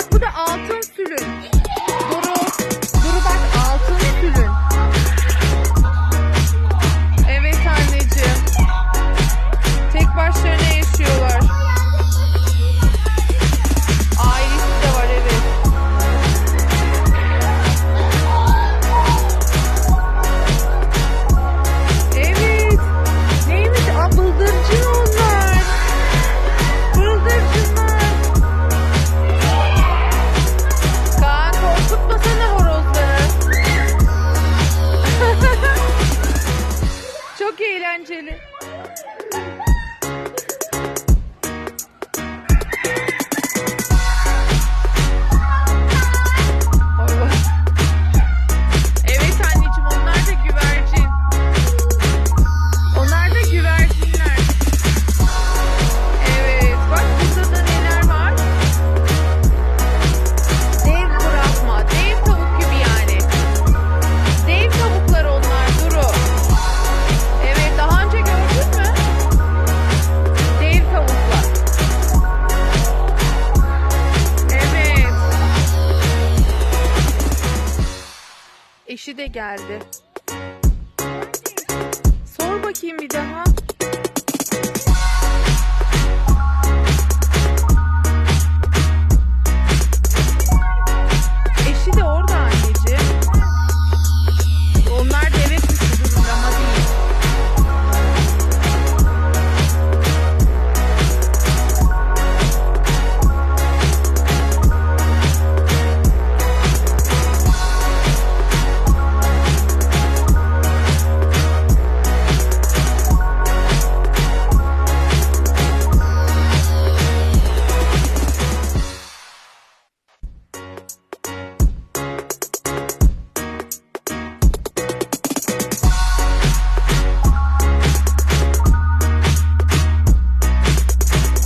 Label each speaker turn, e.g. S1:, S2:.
S1: Bak bu da altın sülün. Thank you. Eşi de geldi.